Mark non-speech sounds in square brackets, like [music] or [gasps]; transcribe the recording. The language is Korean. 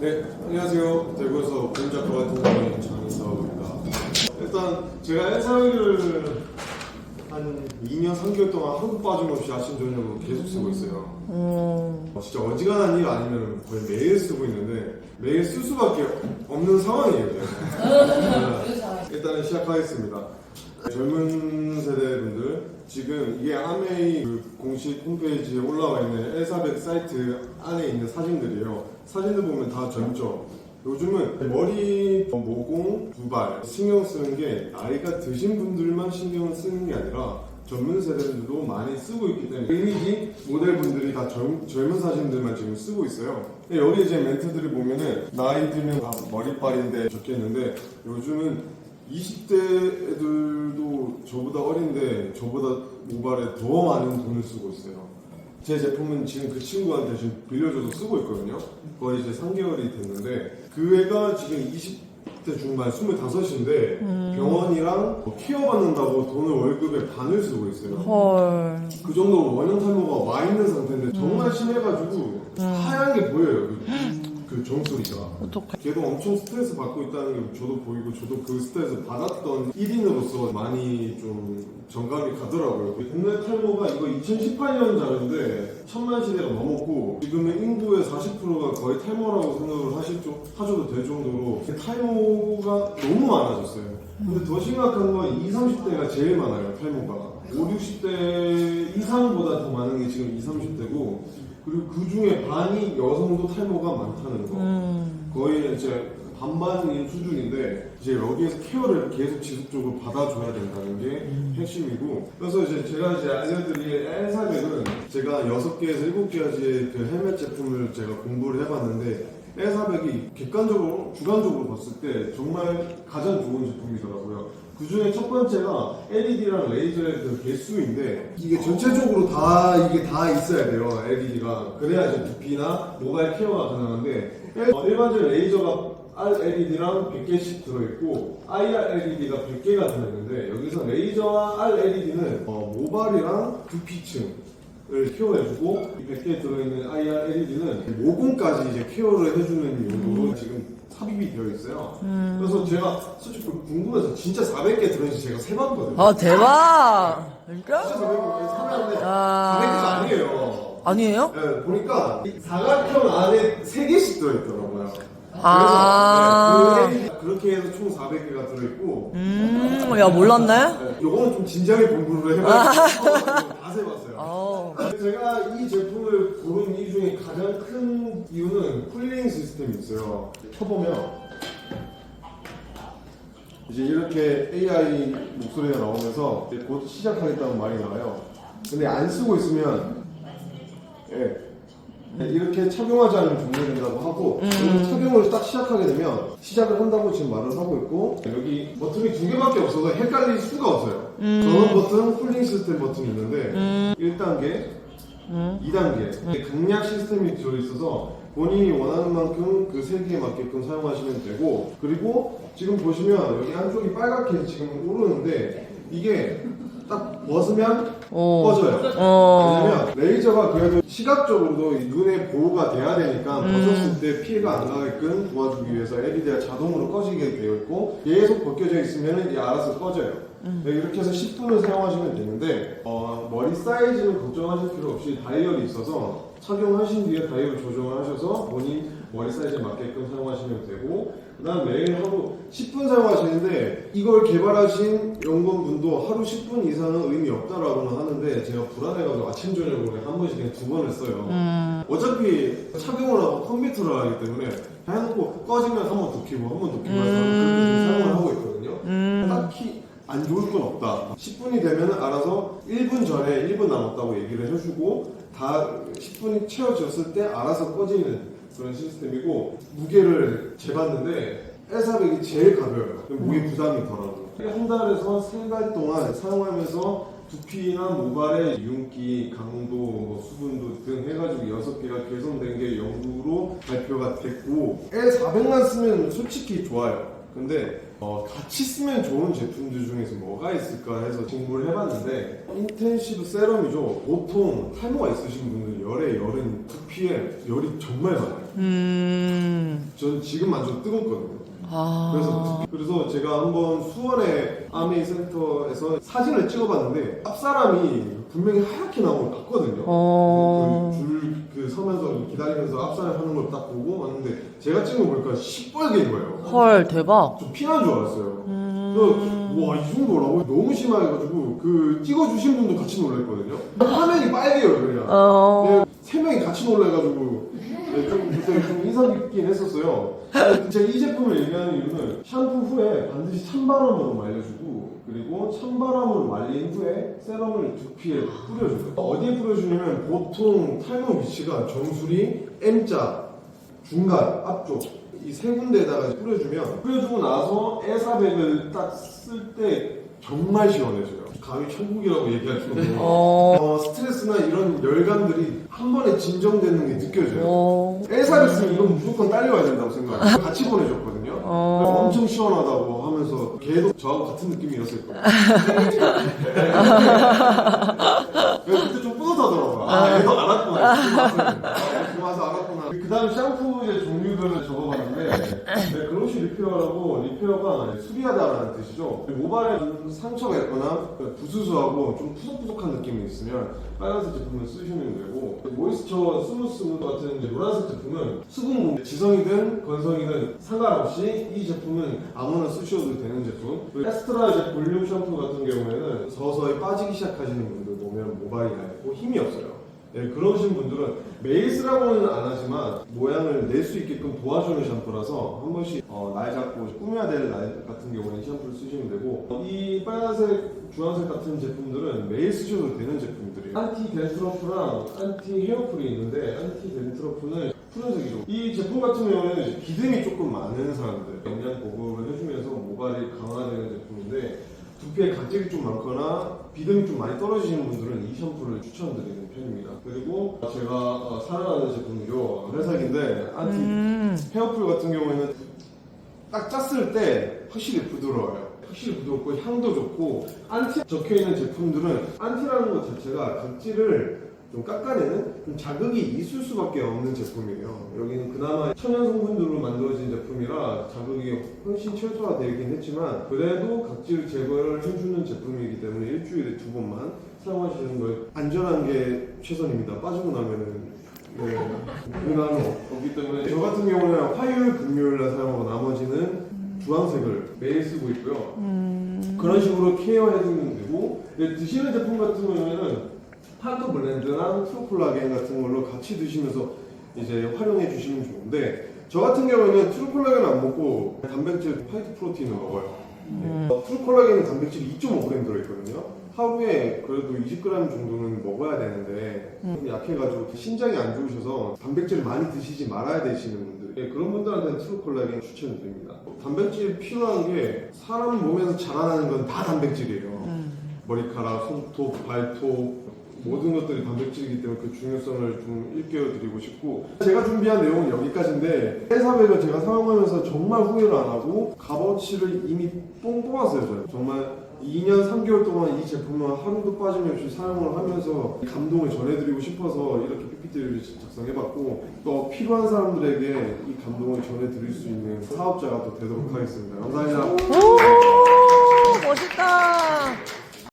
네, 안녕하세요. 대구에서 공작가 같은 경우는 장인사업입니다. 일단 제가 해상을 한 2년 3개월 동안 한국 빠짐없이 아침 저녁으로 계속 쓰고 있어요. 음, 어, 진짜 어지간한 일 아니면 거의 매일 쓰고 있는데 매일 쓸 수밖에 없는 상황이에요. 제가. 네, 일단은 시작하겠습니다. 젊은 세대분들 지금 이게 아메이 그 공식 홈페이지에 올라와 있는 엘사벳 사이트 안에 있는 사진들이에요. 사진들 보면 다 젊죠. 요즘은 머리, 어, 모공, 두발 신경 쓰는 게 나이가 드신 분들만 신경 쓰는 게 아니라 젊은 세대들도 많이 쓰고 있기 때문에 이미지 모델분들이 다 젊, 젊은 사진들만 지금 쓰고 있어요. 여기 이제 멘트들을 보면은 나이 들면 다 머리빨인데 적혀있는데 요즘은 20대 애들도 저보다 어린데 저보다 모발에 더 많은 돈을 쓰고 있어요. 제 제품은 지금 그 친구한테 지금 빌려줘서 쓰고 있거든요. 거의 이제 3개월이 됐는데 그 애가 지금 20대 중반 25인데 병원이랑 뭐 케어 받는다고 돈을 월급의 반을 쓰고 있어요. 헐. 그 정도로 원형 탈모가 와 있는 상태인데 정말 심해가지고 하얀 게 보여요. [gasps] 그, 그 정수리가. 어떡해. 걔도 엄청 스트레스 받고 있다는 게 저도 보이고 저도 그 스트레스 받았던 1인으로서 많이 좀 정감이 가더라고요. 국내 탈모가 이거 2018년 자료인데 천만 시대가 넘었고 지금은 인구의 40%가 거의 탈모라고 생각을 하시죠, 하셔도 될 정도로 탈모가 너무 많아졌어요. 근데 더 심각한 건 20, 30대가 제일 많아요, 탈모가. 5, 60대 이상보다 더 많은 게 지금 20, 30대고 그리고 그 중에 반이 여성도 탈모가 많다는 거. 음, 거의 이제 반반인 수준인데 이제 여기에서 케어를 계속 지속적으로 받아줘야 된다는 게 핵심이고 그래서 이제 제가 이제 알려드릴 엘사백은 제가 6개에서 7가지의 그 헬멧 제품을 제가 공부를 해봤는데 엘사백이 객관적으로 주관적으로 봤을 때 정말 가장 좋은 제품이더라고요. 그 중에 첫 번째가 LED랑 레이저의 그 개수인데 이게 전체적으로 다 이게 다 있어야 돼요 LED가. 그래야 이제 두피나 모발 케어가 가능한데 어, 일반적인 레이저가 RLED랑 100개씩 들어있고 IR-LED가 100개가 들어있는데 여기서 레이저와 RLED는 어, 모발이랑 두피층 을 케어해주고 이 100개 들어있는 IR-LED는 모공까지 이제 케어를 해주는 용도로 지금 삽입이 되어 있어요. 그래서 제가 솔직히 궁금해서 진짜 400개 들어있는지 제가 세봤거든요. 아, 대박. 진짜? 진짜 400개 사봤는데 아. 400개가 아니에요. 아니에요? 네, 보니까 이 사각형 안에 3개씩 들어있더라고요. 아. 그래서 네, 그 그렇게 해서 총 400개가 들어있고 음, 야, 몰랐네? 네, 요거는 좀 진지하게 공부를 해가지 [laughs] 고다 세봤어요. 어. 제가 이 제품을 고른 이유 중에 가장 큰 이유는 쿨링 시스템이 있어요. 켜보면 이제 이렇게 AI 목소리가 나오면서 이제 곧 시작하겠다는 말이 나와요. 근데 안 쓰고 있으면 예. 이렇게 착용하지 않으면 종료된다고 하고 그리고 착용을 딱 시작하게 되면 시작을 한다고 지금 말을 하고 있고 여기 버튼이 두 개밖에 없어서 헷갈릴 수가 없어요. 전원 버튼, 쿨링 시스템 버튼이 있는데 1단계, 2단계 강약 시스템이 들어있어서 본인이 원하는 만큼 그세 개에 맞게끔 사용하시면 되고 그리고 지금 보시면 여기 한쪽이 빨갛게 지금 오르는데 이게 딱 벗으면 어. 꺼져요. 어. 왜냐면 레이저가 그래도 시각적으로도 이 눈에 보호가 돼야 되니까 벗었을 때 피해가 안 가게끔 도와주기 위해서 LED가 자동으로 꺼지게 되어 있고 계속 벗겨져 있으면 이게 알아서 꺼져요. 네, 이렇게 해서 10분을 사용하시면 되는데 어, 머리 사이즈는 걱정하실 필요 없이 다이얼이 있어서 착용하신 뒤에 다이얼 조정을 하셔서 본인 머리 사이즈에 맞게끔 사용하시면 되고 그다음 매일 하루 10분 사용하시는데 이걸 개발하신 연구원분도 하루 10분 이상은 의미 없다라고는 하는데 제가 불안해가지고 아침 저녁으로 한 번씩 그냥 두 번을 써요. 어차피 착용을 하고 컴퓨터를 하기 때문에 해놓고 꺼지면 한 번더 켜고 한 번더 켜고 해서 그렇게 지금 사용을 하고 있거든요. 딱히 안 좋을 건 없다. 10분이 되면 알아서 1분 전에 1분 남았다고 얘기를 해주고 다 10분이 채워졌을 때 알아서 꺼지는 그런 시스템이고 무게를 재봤는데 에사백이 제일 가벼워요. 무게 부담이 덜하고 한 달에서 세 달 동안 사용하면서 두피나 모발의 윤기, 강도, 뭐 수분도 등 해가지고 여섯 개가 개선된 게 연구로 발표가 됐고 L400만 쓰면 솔직히 좋아요. 근데 어, 같이 쓰면 좋은 제품들 중에서 뭐가 있을까 해서 공부를 해봤는데 인텐시브 세럼이죠. 보통 탈모가 있으신 분들 열에 열은 두피에 열이 정말 많아요. 음. 전 지금 만져도 뜨겁거든요. 아. 그래서 그래서 제가 한번 수원의 아메이 센터에서 사진을 찍어봤는데 앞 사람이 분명히 하얗게 나온 걸 봤거든요. 어. 줄그 서면서 기다리면서 앞 사람 하는 걸 딱 보고 왔는데 제가 찍은 거 보니까 시뻘개인 거예요. 헐, 대박. 좀 피난 줄 알았어요. 음. 그래서 와이 정도라고 너무 심해가지고 그 찍어주신 분도 같이 놀랐거든요. 화면이 빨개요 그냥. 어. 네, 세 명이 같이 놀래가지고 네, 좀 그때 좀 인상 깊긴 했었어요. 제가 이 제품을 얘기하는 이유는 샴푸 후에 반드시 찬바람으로 말려주고 그리고 찬바람으로 말린 후에 세럼을 두피에 뿌려줘요. 어디에 뿌려주냐면 보통 탈모 위치가 정수리, M자, 중간, 앞쪽 이 세 군데에다가 뿌려주면 뿌려주고 나서 에사백을 딱 쓸 때 정말 시원해져요. 감히 천국이라고 얘기할 정도로 어. 어, 스트레스나 이런 열감들이 한 번에 진정되는 게 느껴져요. 어. 엘사를 쓰면 이건 무조건 딸려야 된다고 생각해요. 같이 보내줬거든요. 어. 엄청 시원하다고 하면서 걔도 저하고 같은 느낌이었을 거예요. [laughs] 그래서 그때 좀 뿌듯하더라고요. 아, 얘도 알았구나. 지금 와서, 지금 와서 알았구나. 그 다음 샴푸 이제 종류들을 적어봤는데, 네, 그로시 리페어라고, 리페어가 수리하다라는 뜻이죠. 모발에 좀 상처가 있거나 부수수하고 좀 푸석푸석한 느낌이 있으면 빨간색 제품을 쓰시면 되고, 모이스처 스무스 같은 노란색 제품은 수분 지성이든 건성이든 상관없이 이 제품은 아무나 쓰셔도 되는 제품. 그리고 에스트라 이제 볼륨 샴푸 같은 경우에는 서서히 빠지기 시작하시는 분들 보면 모발이 얇고 힘이 없어요. 네, 그러신 분들은 매일 쓰라고는 안 하지만 모양을 낼 수 있게끔 도와주는 샴푸라서 한 번씩 어, 날 잡고 꾸며야 될 날 같은 경우에는 이 샴푸를 쓰시면 되고 이 빨간색, 주황색 같은 제품들은 쓰셔도 되는 제품들이에요. 안티 덴트로프랑 안티 헤어풀이 있는데 안티 덴트로프는 푸른색이죠. 이 제품 같은 경우에는 비듬이 조금 많은 사람들 영양 보급을 해주면서 모발이 강화되는 제품인데 두피에 각질이 좀 많거나 비듬이 좀 많이 떨어지시는 분들은 이 샴푸를 추천드리는 편입니다. 그리고 제가 어, 사랑하는 제품이죠. 회색인데 안티 음. 헤어풀 같은 경우에는 딱 짰을 때 확실히 부드러워요. 확실히 부드럽고 향도 좋고 안티 적혀 있는 제품들은 안티라는 것 자체가 각질을 좀 깎아내는 좀 자극이 있을 수밖에 없는 제품이에요. 여기는 그나마 천연 성분들로 만들어진 제품이라 자극이 훨씬 최소화되긴 했지만 그래도 각질 제거를 해주는 제품이기 때문에 일주일에 두 번만 사용하시는 걸 안전한 게 최선입니다. 빠지고 나면은 네, 그날은 없기 때문에 저 같은 경우는 화요일, 금요일 날 사용하고 나머지는 주황색을 매일 쓰고 있고요. 그런 식으로 케어해주면 되고 드시는 제품 같은 경우에는 판토 블렌드랑 트루콜라겐 같은 걸로 같이 드시면서 이제 활용해 주시면 좋은데 저 같은 경우에는 트루콜라겐 안 먹고 단백질 화이트 프로틴을 먹어요. 네. 어, 트루콜라겐은 단백질이 2.5g 들어있거든요. 하루에 그래도 20g 정도는 먹어야 되는데 좀 약해가지고 신장이 안 좋으셔서 단백질을 많이 드시지 말아야 되시는 분들 예, 그런 분들한테는 트루콜라겐 추천드립니다. 단백질 필요한 게 사람 몸에서 자라나는 건 다 단백질이에요. 머리카락, 손톱, 발톱 모든 것들이 단백질이기 때문에 그 중요성을 좀 일깨워드리고 싶고 제가 준비한 내용은 여기까지인데 해사백을 제가 사용하면서 정말 후회를 안 하고 값어치를 이미 뽕 뽑았어요 저는. 정말 2년 3개월 동안 이 제품을 하루도 빠짐없이 사용을 하면서 감동을 전해드리고 싶어서 이렇게 PPT를 작성해봤고 또 필요한 사람들에게 이 감동을 전해드릴 수 있는 사업자가 또 되도록 하겠습니다. 감사합니다. 오, 멋있다.